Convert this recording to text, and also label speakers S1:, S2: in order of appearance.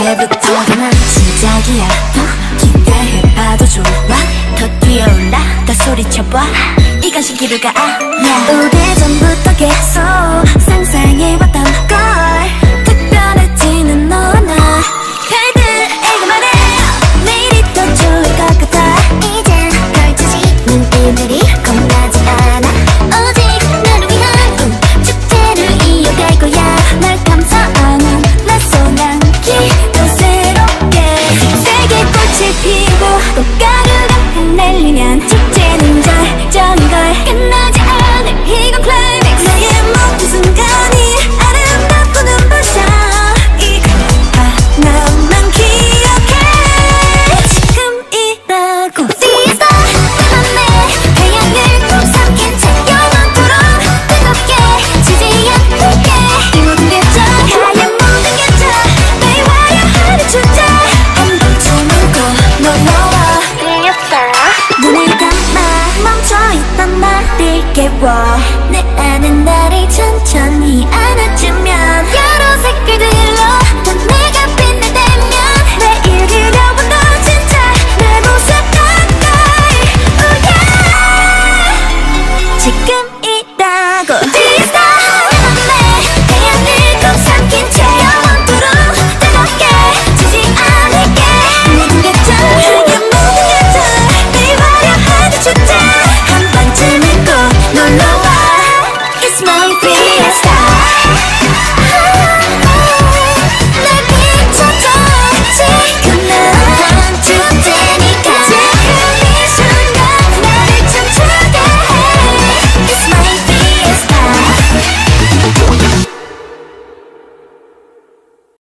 S1: 이제부터 난 시작이야. 어? 더 기대해봐도 좋아. 더 뛰어올라 더 소리쳐봐. 이건 신기루가. get wild.